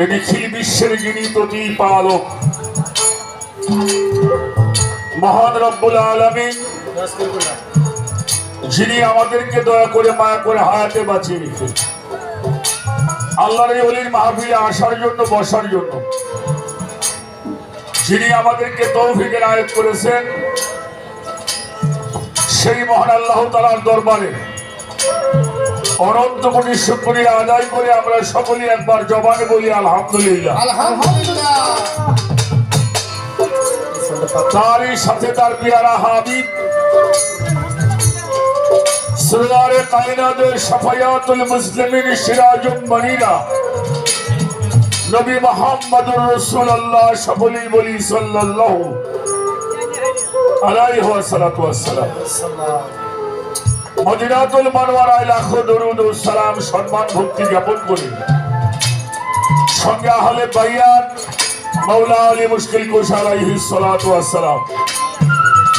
এ নিখিল বিশ্বের যিনি প্রতিপালক। মহান রব্বুল আলমিন, যিনি আমাদেরকে দয়া করে মায়া করে হায়াতে বাঁচিয়ে রেখে আল্লাহর অলির মাহফিলে আসার জন্য, বসার জন্য। যিনি আমাদেরকে তৌফিকের আয়াত করেছেন, সেই মহান আল্লাহ তালার দরবারে অনন্ত কোটি শুক্রিয়া আদায় করে আমরা সকলেই একবার জবানে বলি, আলহামদুলিল্লাহ। তারই সাথে তার পিয়ারা হাবিব সরদারে কায়নাতের সাফায়াতুল মুসলিমিন সিরাজুম মনিরা, নবী মোহাম্মদুর রাসূলুল্লাহ সকলেই বলি, সাল্লাল্লাহু আলাইহি ওয়াসাল্লাতু ওয়াসসালাম। মদিনাতুল মানওয়ারায় লাখো দরুদ ও সালাম সম্মান ভক্তি জ্ঞাপন করি। সঙ্গে আহলে বাইয়াত মাওলা আলী মুশকিল কুশা আলাইহি সালাতু ওয়াসসালাম,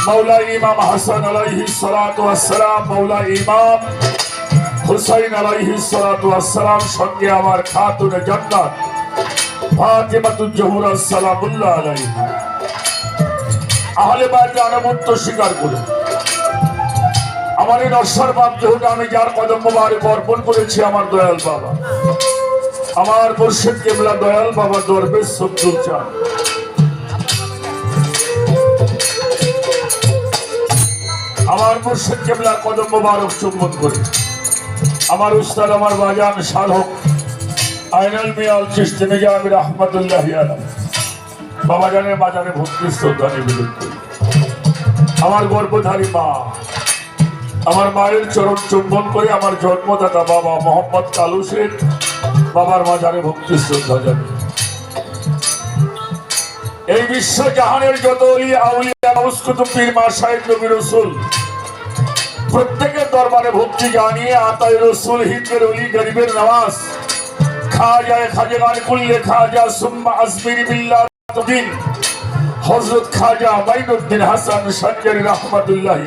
মাওলা ইমাম হাসান আলাইহি সালাতু ওয়াসসালাম, মাওলা ইমাম হুসাইন আলাইহি সালাতু ওয়াসসালাম সঙ্গে আমার খাতুনে জান্নাত ফাতিমাতুজ জহুরা সালামুল্লাহ আলাইহি। আহলে বাইতে আনুগত্য স্বীকার করে আমার এই নশ্বর বাপ যেহেতু আমি যার কদম মোবারক অর্পণ করেছি, আমার দয়াল বাবা। আমার মুর্শিদ কেবলা দয়াল বাবা দরবেশ সব্দুল চান। আমার মুর্শিদ কেবলা কদম মোবারক চুম্বন করে। আমার উস্তাদ, আমার বাজান সাধক, আইনাল মিয়াল চিস্তি নিজামি রহমতুল্লাহ বাবা জানের বাজারে ভক্তি শ্রদ্ধা নিবেদন করি। আমার গর্বধারী মা আমার মায়ের চরণ চুম্বন করে আমার জন্মদাতা বাবা মোহাম্মদ কালু বাবার মাজারে ভক্তি শ্রদ্ধা জানি এই বিশ্ব জাহানের যত পীর মা সাহেব নবী রসুল, প্রত্যেকের দরবারে ভক্তি জানিয়ে আতাই রসুল হিন্দের অলি, গরিবের নামাজ কুল্লে খাজা সুম্মা খাজা হাসান রহমতুল্লাহ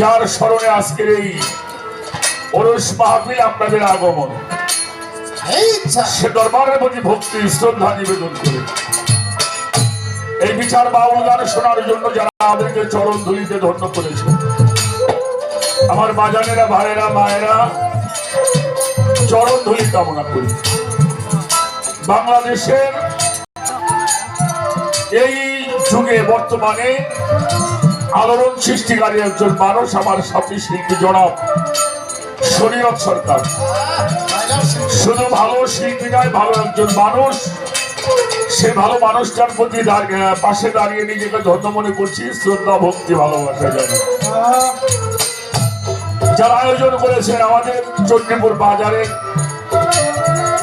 যার স্মরণে আজকের এই ওরস মাহফিল আপনাদের আগমন। এই সে দরবারের প্রতি ভক্তি শ্রদ্ধা নিবেদন করে। এই বিচার বাউল গান শোনার জন্য যারা আমাদেরকে চরণ ধুলিতে ধন্য করেছে আমার বাজানেরা ভাইয়েরা মায়েরা চরণ ধুলি কামনা করি। বাংলাদেশের এই যুগে বর্তমানে আলোড়ন সৃষ্টিকারী একজন মানুষ আমার সাথী শিল্পী জনাব? শরীয়ত সরকার। শুধু ভালো শিল্পী নয়, ভালো একজন মানুষ। সে ভালো মানুষটার প্রতি পাশে দাঁড়িয়ে নিজেকে ধন্য মনে করছি, শ্রদ্ধা, ভক্তি, ভালোবাসা জানে। যারা আয়োজন করেছেন আমাদের চণ্ডীপুর বাজারে,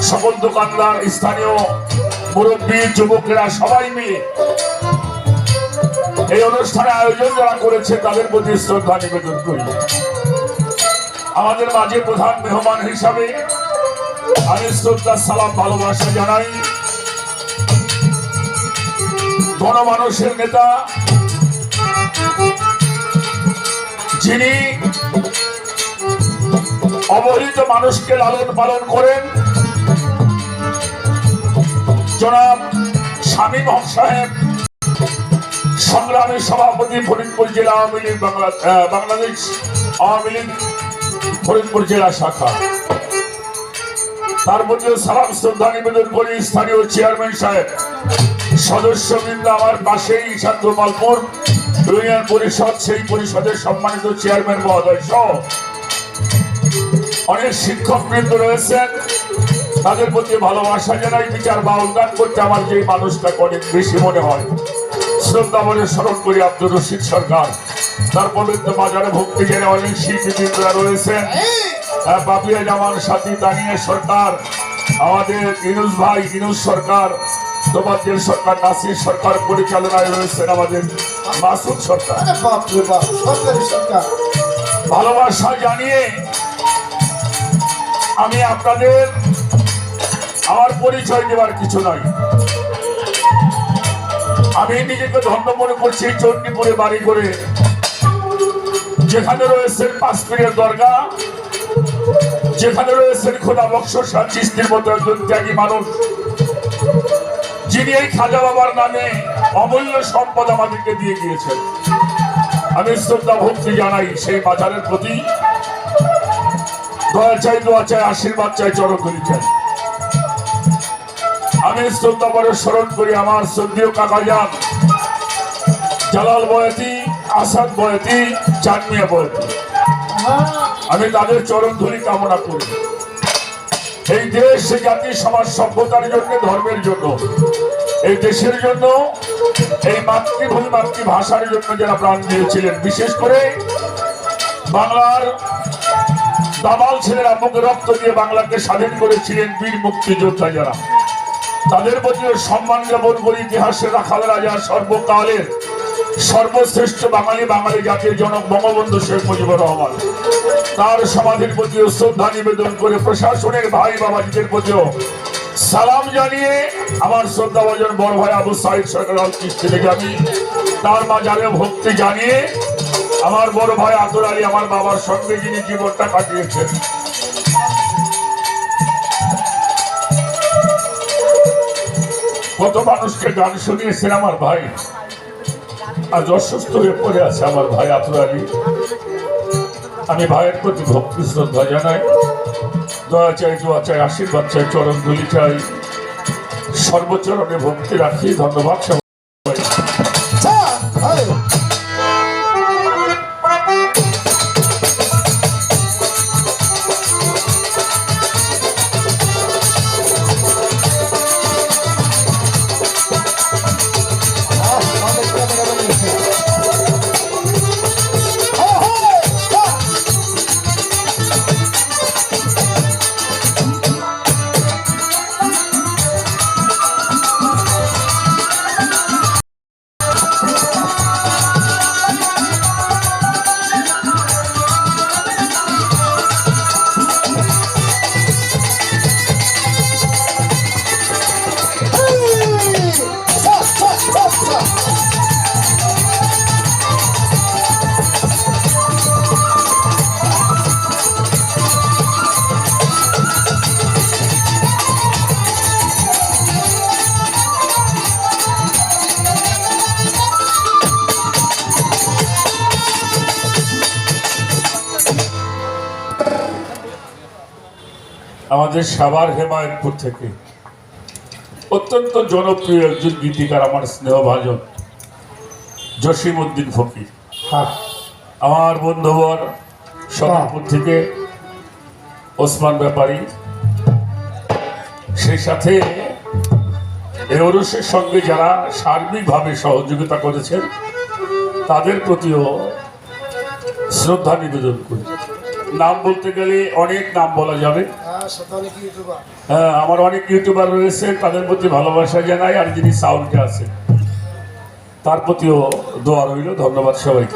সকল দোকানদার, স্থানীয় মুরব্বী, যুবকেরা সবাই মিলে এই অনুষ্ঠানে আয়োজন যারা করেছে, তাদের প্রতি শ্রদ্ধা নিবেদন করি আমাদের মাঝে প্রধান মেহমান হিসাবে আমি শ্রদ্ধা, সালাম, ভালোবাসা জানাই। গণমানুষের নেতা, যিনি অবহেলিত মানুষকে লালন পালন করেন, জনাব স্বামী হক সাহেব। সংগ্রামী সভাপতি ফরিদপুর জেলা আওয়ামী লীগ বাংলাদেশ আওয়ামী লীগ, ফরিদপুর জেলা শাখা। তার মধ্যে সালাম, শ্রদ্ধা নিবেদন করি স্থানীয় চেয়ারম্যান সাহেব। সদস্যবৃন্দ আমার পাশেই ছাত্রপালপুর ইউনিয়ন পরিষদ, সেই পরিষদের সম্মানিত চেয়ারম্যান মহোদয় সহ অনেক শিক্ষক বৃন্দ রয়েছেন। তাদের প্রতি ভালোবাসা জানাই, বিচার বা উদ্যান করতে আমার যে মানুষটা অনেক বেশি মনে হয়। শ্রদ্ধা বলে স্মরণ করি আব্দুর রশিদ সরকার। তার পবিত্র বাজারে ভক্তি জেনে অনেক শিল্পীবৃন্দরা রয়েছেন এই, হ্যাঁ, বাপিয়া জামান সাথী দানিয়া সরকার আমাদের ইনুস ভাই ইনুস সরকার তোমাদের সরকার নাসির সরকার পরিচালনায় রয়েছেন আমাদের মাসুদ সরকার। ভালোবাসা জানিয়ে আমি আপনাদের আমার পরিচয় দেওয়ার কিছু নয়। আমি নিজেকে ধন্য মনে করছি চণ্ডীপুরে বাড়ি করে। যেখানে রয়েছে পাঁচপিরের দরগা, যেখানে রয়েছেন খোদা বক্স চিস্তির মতো একজন ত্যাগী মানুষ, যিনি এই খাজা বাবার নামে অমূল্য সম্পদ আমাদেরকে দিয়ে গিয়েছেন। আমি শ্রদ্ধা ভক্তি জানাই সেই বাজারের প্রতি। দয়া চাই, দোয়া চাই, আশীর্বাদ চাই চরকলি চাই। আমি শ্রদ্ধা বড় স্মরণ করি আমার শ্রদ্ধীয় কাকা যান। জালাল বয়াতি, আসাদ বয়াতি চানমিয়া বয়াতি। আমি তাদের চরণ ধরি কামনা করি। এই দেশ জাতি, সমাজ সভ্যতার জন্য, ধর্মের জন্য। এই দেশের জন্য, এই মাতৃভূমি, মাতৃভাষার জন্য যারা প্রাণ দিয়েছিলেন, বিশেষ করে বাংলার দাবাল ছেলেরা মুখে রক্ত দিয়ে বাংলাকে স্বাধীন করেছিলেন বীর মুক্তিযোদ্ধা যারা। তাদের প্রতি সম্মান জ্ঞাপন করি ইতিহাসে রাখাল রাজা সর্বকালের সর্বশ্রেষ্ঠ বাঙালি বাঙালি জাতির জনক বঙ্গবন্ধু শেখ মুজিবুর রহমান। তার সমাধির প্রতিও শ্রদ্ধা নিবেদন করে প্রশাসনের ভাই বাবাজিদের প্রতিও সালাম জানিয়ে আমার শ্রদ্ধা ভজন বড় ভাই আবু সাহিদ সরকার কৃষ্টি থেকে আমি তার মাঝারে ভক্তি জানিয়ে আমার বড় ভাই আতুর আলী আমার বাবার সঙ্গে যিনি জীবনটা কাটিয়েছেন। কত মানুষকে গান শুনিয়েছেন আমার ভাই। আজ অসুস্থ হয়ে পড়ে আছে আমার ভাই আতুর আমি ভাইয়ের প্রতি ভক্তি, শ্রদ্ধা জানাই। দয়া চাই, দোয়া চাই, আশীর্বাদ চাই, চরণ ধুলি চাই। সর্বচরণে ভক্তি রাখি, ধন্যবাদ আমাদের সাবার হেমায়তপুর থেকে। অত্যন্ত জনপ্রিয় একজন গীতিকার আমার স্নেহভাজন জসিম উদ্দিন ফকির। হ্যাঁ। আমার বন্ধুবর সদাপুর থেকে ওসমান ব্যাপারী। সেই সাথে এই ওরসের সঙ্গে যারা সার্বিকভাবে সহযোগিতা করেছেন তাদের প্রতিও শ্রদ্ধা নিবেদন করি। নাম বলতে গেলে অনেক নাম বলা যাবে। হ্যাঁ আমার অনেক ইউটিউবার রয়েছে, তাদের প্রতি ভালোবাসা জানাই আর যিনি সাউন্ডে আছে, তার প্রতিও দোয়া রইল, ধন্যবাদ সবাইকে।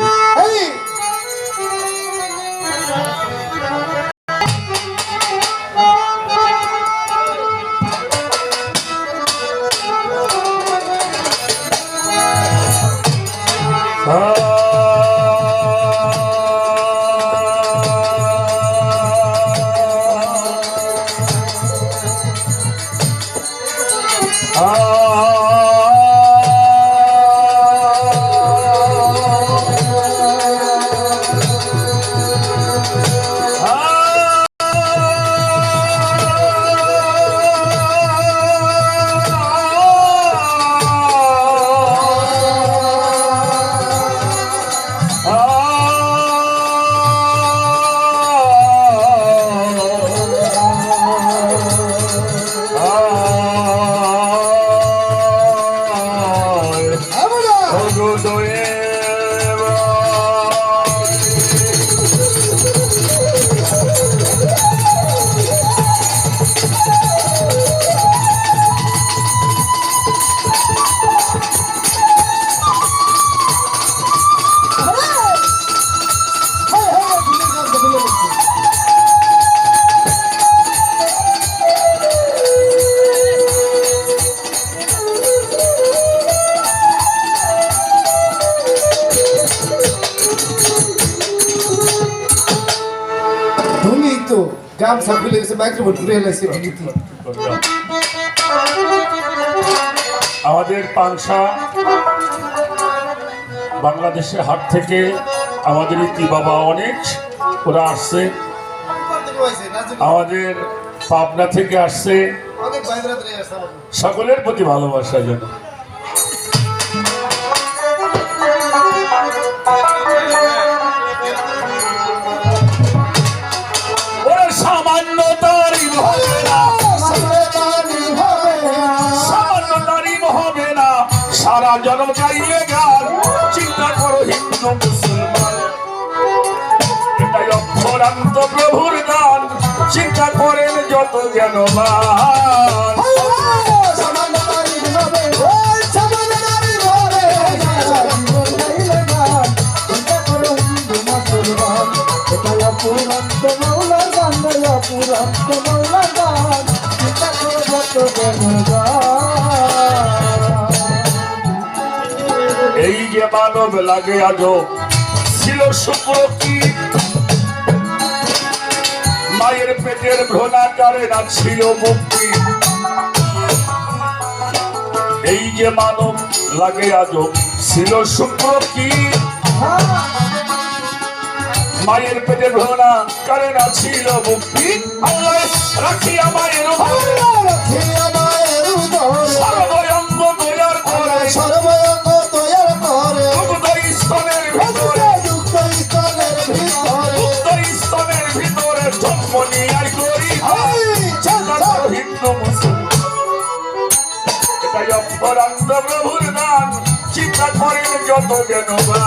গামছা খুলে গেছে মাইক্রোফোন ঘুরে এলাইছে টিভিতে আমাদের পাংশা বাংলাদেশের হাট থেকে আমাদের ইতি বাবা অনেক ওরা আসছে। আমাদের পাবনা থেকে আসছে। সকলের প্রতি ভালোবাসা যেন সারা জন্ম গাইলে গান চিন্তা করো হিন্দু মুসলমান। এটাই অক্ষরান্ত প্রভুর দান চিন্তা করেন যত সামনেদারি হবে পুরান্ত মৌলার গান পুরান্ত মৌলার গান চিন্তা করে যত এই যে মানব লাগে আজ ছিল শুক্র কি? মায়ের পেটের ভ্রণাকারে না ছিল মুক্তি। এই যে মানব লাগে আজ ছিল শুক্র কি? মায়ের পেটে ভ্রণা কারে না ছিল মুক্তি। আল্লাহ রাখিয়া মায়ের উপরে সর্বয়ঙ্গ দয়ার করে সর্বঙ্গ জন্ম নিয়ে করি হিন্দু মুসলমান এটাই অপরান্ত প্রভুর দান চিন্তা করেন যত জ্ঞানবান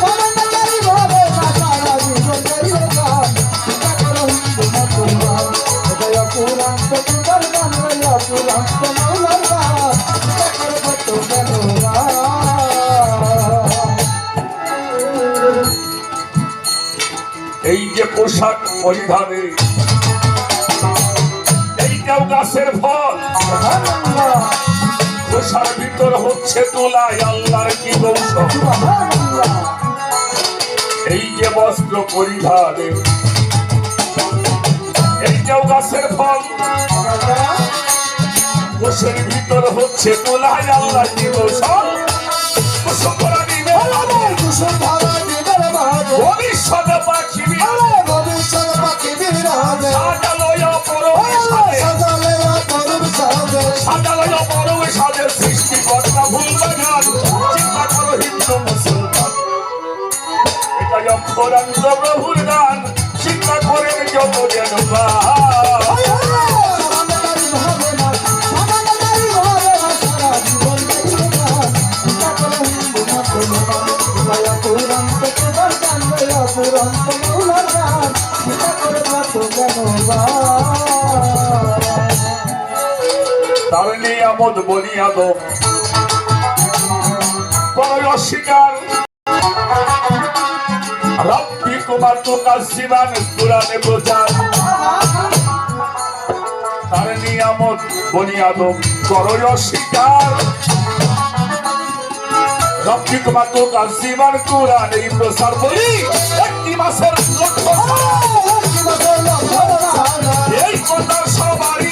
পুরান্ত পুরার যে পোশাক পরিধানে। এইটাও গাছের ফল। খোসার ভিতর হচ্ছে তোলায় আল্লাহর কি কৌশল? এই যে বস্ত্র পরিধানে। এইটাও গাছের ফল। কোষের ভিতর হচ্ছে তোলায় আল্লাহ কি কৌশল? ভবিষ্যৎ পাখি অক্ষরান্ত প্রভুর গান চিন্তা করেন যত যেন পুরান্ত পুরার গান গাইয়া পুরান্ত রব্বি কুমার তো কাশিবান কোরআনে বোঝান। তার নিয়ামত বনিয়াদ বড় অস্বীকার রব্বি কুমার তো কাশিবান কোরআনে প্রসার বলি একটি মাসের এই কথা সবারই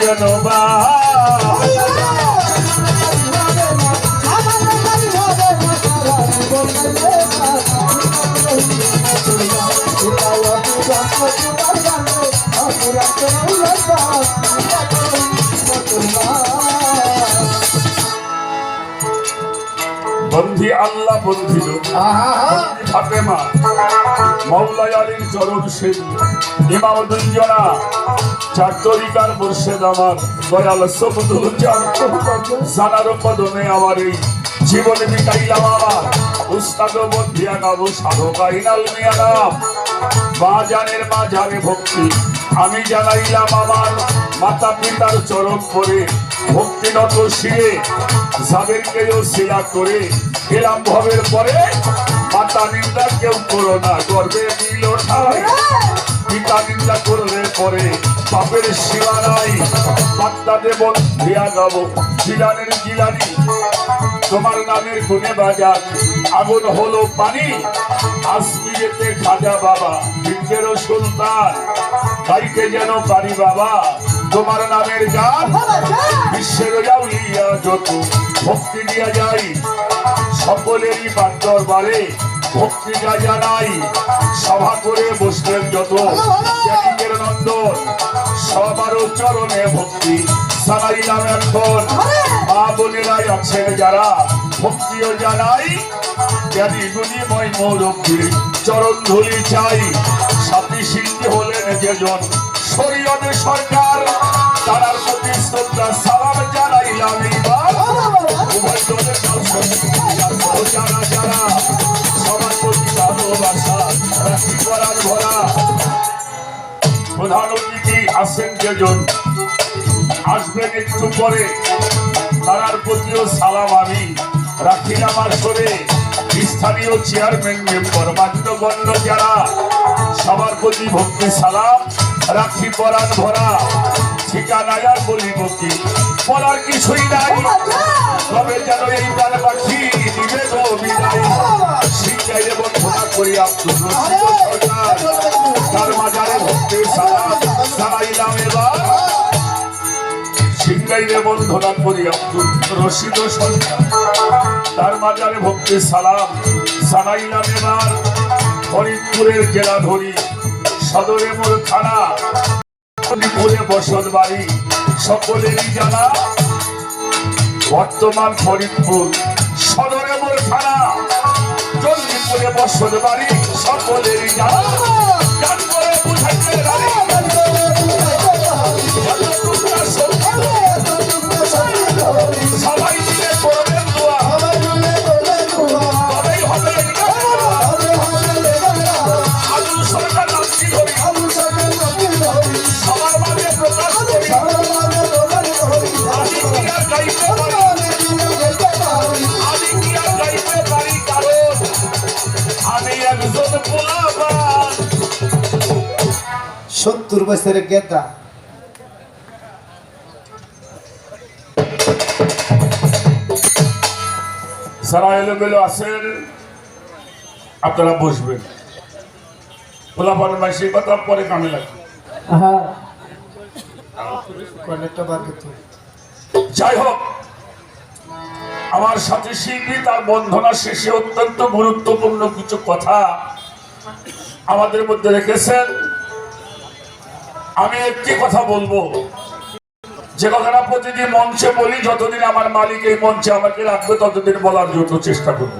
জনবা বন্ধি আল্লাহ বন্ধি ফাতেমা মৌলাই আলীর চরণ সেন। ইমাম তরিকার মুর্শেদ আমার। দয়াল জানার কদমে আমার এই জীবনে মিটাইলাম আমার উস্তাদ বন্ধিয়া গাবো সাধকা ইনাল মিয়া নাম মা জানের মা জানে ভক্তি আমি জানাইলাম আমার মাতা পিতার চরণ ভক্তি ভক্তিনত শিরে, যাদেরকেও শিলা করে এলাম ভবের পরে মাতা নিন্দা কেউ করো না গর্বে দিল ঠাই। পিতা নিন্দা করলে পরে পাপের সীমা নাই। পাত্তা দেব দিয়া গাব জিলানের জিলানি তোমার নামের গুনে বাজার আগুন হলো পানি। আসমিরেতে খাজা বাবা বিদ্যেরও সুলতান। গাইতে যেন পারি বাবা তোমার নামের গান। বিশ্বের যাও লিয়া যত ভক্তি দিয়া যাই সকলেরই বাদ্যর বারে ভক্তি যা জানাই, সভা করে বসলেন যত। নন্দন সবারও চরণে ভক্তি সারাইলাম এখন। মা বোনেরাই আছেন যারা ভক্তিও জানাই। জ্ঞানী গুণিময় মৌরব্বীর চরণ ধুলি চাই। সাথী শিল্পী হলেন যেজন শরীয়তে সরকার। তারার প্রতি শ্রদ্ধা, সালাম জানাইলাম প্রতি রাখি ভরা। প্রধান অতিথি আসেন যেজন, আসবেন একটু পরে। তারার প্রতিও সালাম আমি রাখিলাম আসরে স্থানীয় চেয়ারম্যান মেম্বার মান্যগণ্য যারা, সবার প্রতি ভক্তি, সালাম রাখি পরাণ ভরা। ঠিকানায় আর বলিব কি? বলার কিছুই নাই। তবে যেন এই প্রাণ পাখি দিবে বিদায়। শিক্ষায় বন্ধনা করি আব্দুল সরকার। তার মাজারে ভক্তি সালাম সারাইলাম এবার। সিংগাইরে বন্ধনা করি আব্দুল রশিদ সরকার। তার মাজারে ভক্তি সালাম সানাইলাম এবার। ফরিদপুরের জেলা ধরি সদরে মোর থানা ফরিদপুরে বসত বাড়ি। সকলেরই জানা। বর্তমান ফরিদপুর সদরে মোর থানা চল্লিপুরে বসত বাড়ি, সকলেরই জানা। সত্তর বছরের গেদা। যারা এলোমেলো আছেন আপনারা বসবেন। পোলাপান ভাই সেই কথা পরে কামে লাগবে। কয়েকটা বার করতে যাই হোক আমার সাথে শিল্পী তার বন্ধনা শেষে অত্যন্ত গুরুত্বপূর্ণ কিছু কথা আমাদের মধ্যে রেখেছেন। আমি একটি কথা বলব। যে কথাটা প্রতিদিন মঞ্চে বলি যতদিন আমার মালিক এই মঞ্চে আমাকে রাখবে ততদিন বলার জন্য চেষ্টা করব।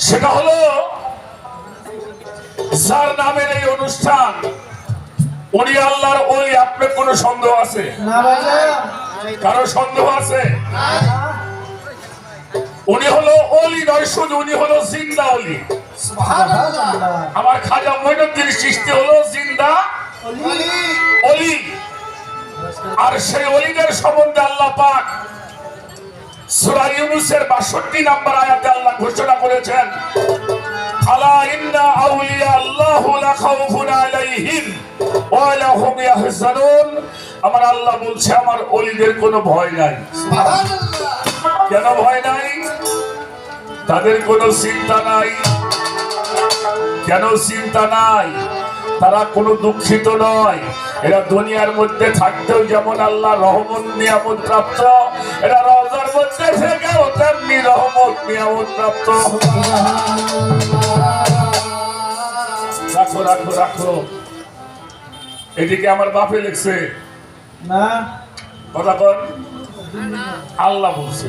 সেটা হলো যার নামের এই অনুষ্ঠান উনি আল্লাহর ওই আপনার কোনো সন্দেহ আছে? কারও সন্দেহ আছে? উনি হলো অলি নয় শুধু উনি হলো জিন্দা অলি আমার খাজা মইনুদ্দিন সৃষ্টি হলো জিন্দা অলি। আর সেই অলিদের সম্বন্ধে আল্লাহ পাক সূরা ইউনূসের 62 নম্বর আয়াতে আল্লাহ ঘোষণা করেছেন আলা ইন্না আউলিয়া আল্লাহু লা খাউফুন আলাইহিম ওয়া লা ইয়াহজানুন। আমার আল্লাহ বলছে আমার অলিদের কোনো ভয় নাই। কেন ভয় নাই? তাদের কোনো চিন্তা নাই। কেন চিন্তা নাই? তারা কোনো দুঃখিত নয়। এরা দুনিয়ার মধ্যে থাকতেও যেমন আল্লাহ রহমত নিয়ামত প্রাপ্ত এরা রওজার মধ্যে থেকেও তেমনি রহমত নিয়ামত প্রাপ্ত। রাখো রাখো রাখো। এদিকে আমার বাপে লিখছে না। কথা কর আল্লাহ বলছে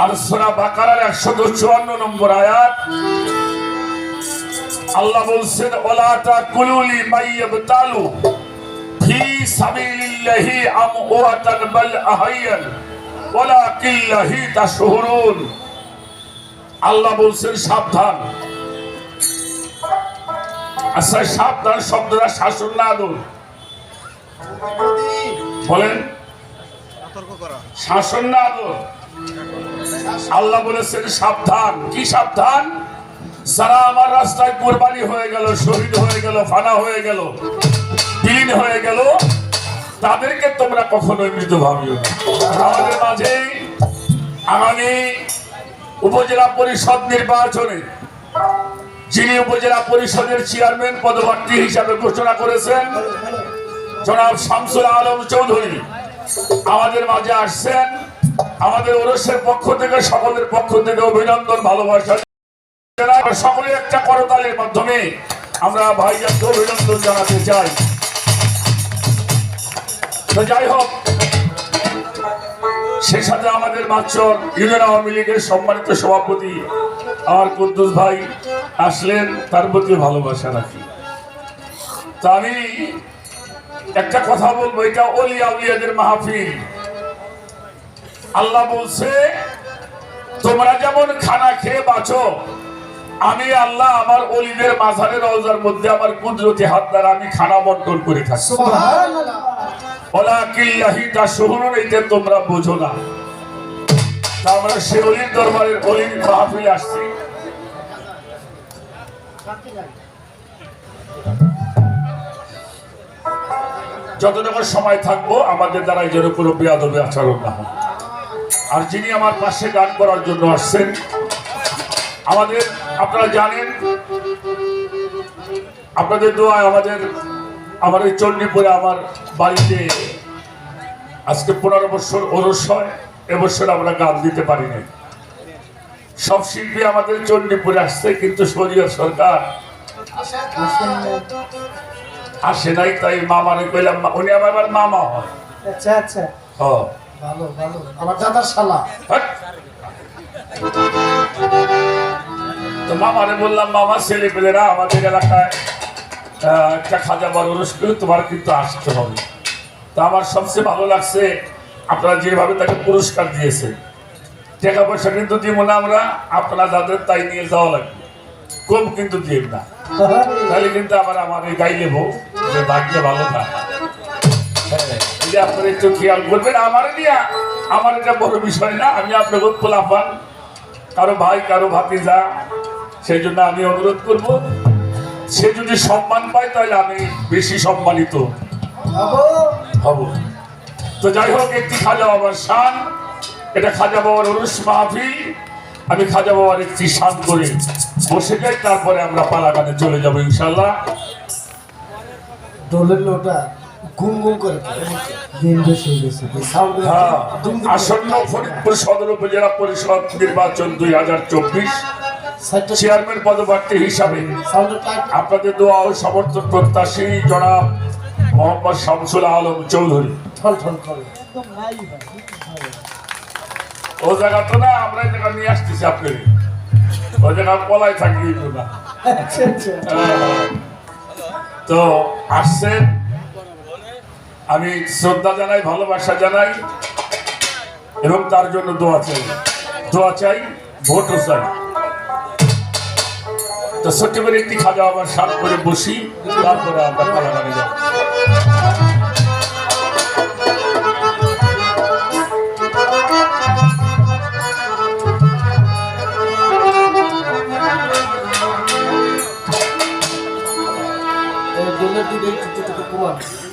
আর সোনা বাকারার একশত চুয়ান্ন নম্বর আয়াত আল্লাহ বলছেন ওলাটা কুলুলি মাইয়াবতালু ফি সাবিলিল্লাহি আমওয়াতান বাল আহাইয়ান ওয়ালাকিল্লাহি তাশহুরুন। আল্লাহ বলছেন সাবধান। আচ্ছা সাবধান শব্দটা শাসন না আদর বলেন। শাসন না আদর আল্লাহ বলেছেন সাবধান। কি সাবধান? যারা আমার রাস্তায় কোরবানি হয়ে গেল, শহীদ হয়ে গেল, ফানা হয়ে গেল, বিলীন হয়ে গেল, তাদেরকে তোমরা কখনোই মৃত ভাবিও আমাদের মাঝে আগামী উপজেলা পরিষদ নির্বাচনে, যিনি উপজেলা পরিষদের চেয়ারম্যান পদপ্রার্থী হিসাবে ঘোষণা করেছেন, জনাব শামসুল আলম চৌধুরী, আমাদের মাঝে আসছেন আমাদের ওরসের পক্ষ থেকে, সকলের পক্ষ থেকে অভিনন্দন, ভালোবাসা। সকলে একটা করতালের মাধ্যমে আমরা ভাইজানকে অভিনন্দন জানাতে চাই। তো যাই হোক, সেই সাথে আমাদের মাচর ইউনিয়ন আওয়ামী লীগের সম্মানিত সভাপতি আমার কুদ্দুস ভাই আসলেন, তার প্রতি ভালোবাসা রাখি। তা আমি একটা কথা বলব, এটা অলি আউলিয়াদের মাহফিল। আল্লাহ বলছে, তোমরা যেমন খানা খেয়ে বাঁচো আমি আল্লাহ আমার অলিদের মাঝারের রওজার মধ্যে আমার কুদরতি হাত দ্বারা আমি খানা বন্টন করে থাকি। সুবহানাল্লাহ। ওলা তা শুনুন এইটা তোমরা বোঝো না। আমরা সে অলির দরবারের অলির মাহফিলে আসছি। যতটুকু সময় থাকব আমাদের দ্বারা এই যেন কোনো বেয়াদবে আচরণ না হয় আর যিনি আমার পাশে গান করার জন্য আসছেন আমাদের আপনারা জানেন আপনাদের দোয়ায় আমাদের আমার এই চণ্ডীপুরে আমার বাড়িতে আজকে পনেরো বছর ওরস হয় এবছর আমরা গান দিতে পারি নাই সব শিল্পী আমাদের চণ্ডীপুরে আসছে কিন্তু শরীয় সরকার আসে নাই তাই মামারে কইলাম মা- উনি আমার আবার মামা হয়। আচ্ছা আচ্ছা। ভালো ভালো। আমার দাদার শালা। হাট। তো মামারে বললাম মামা ছেলে পেলেরা আমাদের এলাকায় একটা খাজা বড় অনুষ্ঠান তোমার কিন্তু আসতে হবে। তো আমার সবচেয়ে ভালো লাগছে আপনারা যেভাবে তাকে পুরস্কার দিয়েছে টাকা পয়সা কিন্তু দিব না আমরা আপনারা যাদের তাই নিয়ে যাওয়া লাগবে। কম কিন্তু দিয়ে না। তাহলে কিন্তু আবার আমার এই গাই নেব যে ভাগ্য ভালো না। হ্যাঁ, আপনারা একটু খেয়াল করবেন। আমার নিয়ে আমার এটা বড় বিষয় না আমি আপনাকে পোলাপান কারও ভাই কারও ভাতিজা সেই জন্য আমি অনুরোধ করব সে যদি সম্মান পায় তাহলে আমি বেশি সম্মানিত হব। তো যাই হোক একটি খাজা বাবার শান এটা খাজা বাবার অনুষ মাহফিল আমি খাজা বাবার একটি শান করে বসে যাই তারপরে আমরা পালাগানে চলে যাব ইনশাল্লাহ বেশি হয়ে আসন্ন ফরিদপুর সদর উপজেলা পরিষদ নির্বাচন দুই হাজার চব্বিশ। চেয়ারম্যান পদপ্রার্থী হিসাবে আপনাদের দোয়া ও সমর্থন প্রত্যাশী জনাব মোহাম্মদ শামসুল আলম চৌধুরী। ও জায়গা তো না আমরা এই জায়গা নিয়ে আসতেছি আপনাকে। ওই জায়গা পলাই থাকি না আচ্ছা আচ্ছা। তো আসছেন। আমি শ্রদ্ধা জানাই ভালোবাসা জানাই এবং তার জন্য দোয়া চাই। দোয়া চাই ভোটও চাই। তো ছোট্ট করে একটি খাজা আবার সাত করে বসি, তারপরে আমরা পালাগানে যাব Thank ডোলের